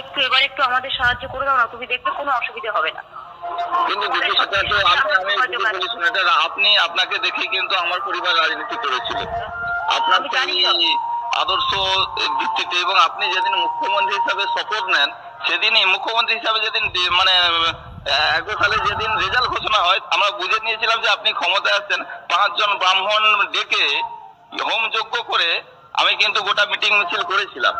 একটু এবার একটু আমাদের সাহায্য করে দাও না তুমি দেখবে কোনো অসুবিধা হবে না। কিন্তু দিদি সেটা তো। এটা আপনি আপনাকে দেখেই কিন্তু আমার পরিবার রাজনীতি করেছিল। আপনার আদর্শ ভিত্তিতে এবং আপনি যেদিন মুখ্যমন্ত্রী হিসাবে শপথ নেন সেদিনই মুখ্যমন্ত্রী হিসাবে যেদিন মানে সালে যেদিন রেজাল্ট ঘোষণা হয় আমরা বুঝে নিয়েছিলাম যে আপনি ক্ষমতায় আসছেন। পাঁচজন ব্রাহ্মণ ডেকে হোম যজ্ঞ করে আমি কিন্তু গোটা মিটিং মিছিল করেছিলাম।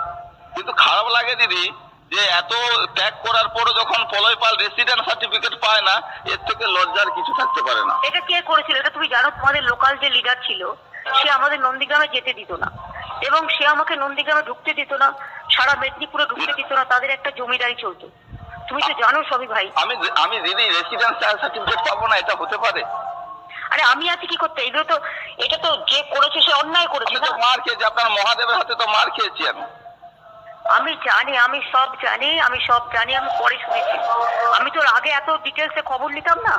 কিন্তু খারাপ লাগে দিদি যে এত ত্যাগ করার পরও যখন পলয় পাল রেসিডেন্ট সার্টিফিকেট পায় না এর থেকে লজ্জার কিছু থাকতে পারে না। এটা কে করেছিল? এটা তুমি জানো তোমাদের লোকাল যে লিডার ছিল সে আমাদের নন্দীগ্রামে যেতে দিত না। এবং সে আমাকে নন্দীগ্রামে ঢুকতে দিত না সারা মেদিনীপুরে ঢুকতে দিত না তাদের একটা জমিদারি চলতো। তুমি তো জানো সবই ভাই। আমি আমি দিদি রেসিডেন্ট সার্টিফিকেট পাবো না এটা হতে পারে? আরে আমি আছি কি করতে? এগুলো তো এটা তো যে করেছে সে অন্যায় করেছে তো মার খেয়েছি আপনার মহাদেবের হাতে তো মার খেয়েছি আমি। আমি জানি, আমি সব জানি, আমি সব জানি, আমি পরে শুনেছি। আমি তোর আগে এত ডিটেলসে খবর নিতাম না,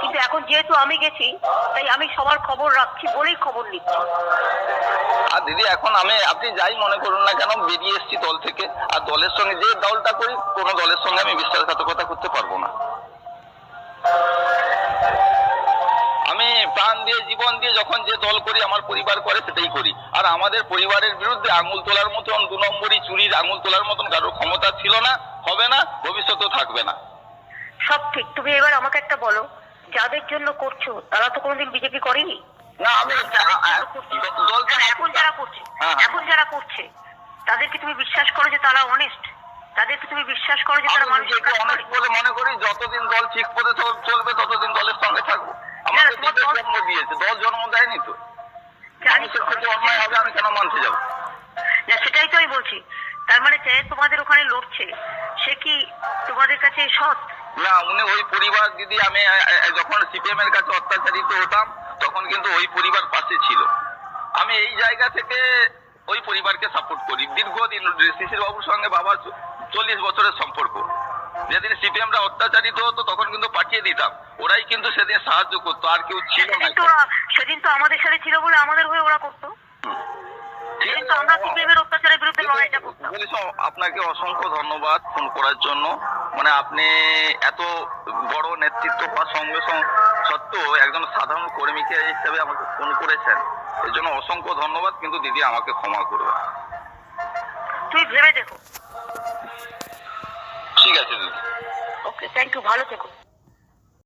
কিন্তু এখন যেহেতু আমি গেছি, তাই আমি সবার খবর রাখছি বলেই খবর নিচ্ছি। আর দিদি, এখন আমি, আপনি যাই মনে করুন না কেন, বেরিয়ে এসেছি দল থেকে। আর দলের সঙ্গে যে দলটা করি, কোনো দলের সঙ্গে আমি বিশ্বাসঘাতকতা করতে পারব না। আমি প্রাণ দিয়ে, জীবন দিয়ে যখন যে দল করি, আমার পরিবার করে, সেটাই করি। আর আমাদের পরিবারের বিরুদ্ধে আঙুল তোলার মতন দু নম্বরই চুরির আঙুল তোলার মতন কারোর ক্ষমতা ছিল না হবে না ভবিষ্যতেও থাকবে না। সব ঠিক। তুমি এবার আমাকে একটা বলো যাদের জন্য করছ তারা তো কোনোদিন বিজেপি করেনি? না আমি এখন যারা করছে হ্যাঁ, হ্যাঁ। এখন যারা করছে তাদেরকে তুমি বিশ্বাস করো যে তারা অনেস্ট তাদেরকে তুমি বিশ্বাস করো যে তারা মানুষের করে? বলে মনে করি যতদিন দল ঠিক পথে চলবে ততদিন দলের সঙ্গে থাকব। আমাকে দল- জন্ম দিয়েছে দল জন্ম দেয়নি তো জানি তো। মানুষের ক্ষেত্রে অন্যায় হবে আমি কেন মানতে যাব? না সেটাই তো আমি বলছি। তার মানে যে তোমাদের ওখানে লড়ছে। সে কি তোমাদের কাছে সৎ? না উনি ওই পরিবার দিদি আমি যখন সিপিএম এর কাছে অত্যাচারিত হতাম তখন কিন্তু ওই পরিবার পাশে ছিল। আমি এই জায়গা থেকে ওই পরিবারকে সাপোর্ট করি। দীর্ঘদিন শিশির বাবুর সঙ্গে বাবার চল্লিশ বছরের সম্পর্ক। যেদিন সিপিএমরা অত্যাচারিত হতো তখন কিন্তু পাঠিয়ে দিতাম। ওরাই কিন্তু সেদিন সাহায্য করতো আর কেউ ছিল না সেদিন তো আমাদের সাথে ছিল বলে আমাদের হয়ে ওরা করতো। আপনাকে অসংখ্য ধন্যবাদ ফোন করার জন্য। মানে আপনি এত বড় নেতৃত্ব পাওয়ার সঙ্গে সঙ্গে সত্ত্বেও একজন সাধারণ কর্মীকে হিসেবে আমাকে ফোন করেছেন। এর জন্য অসংখ্য ধন্যবাদ কিন্তু দিদি আমাকে ক্ষমা করবে তুই ভেবে দেখো। ঠিক আছে দিদি। ওকে থ্যাংক ইউ ভালো থেকো।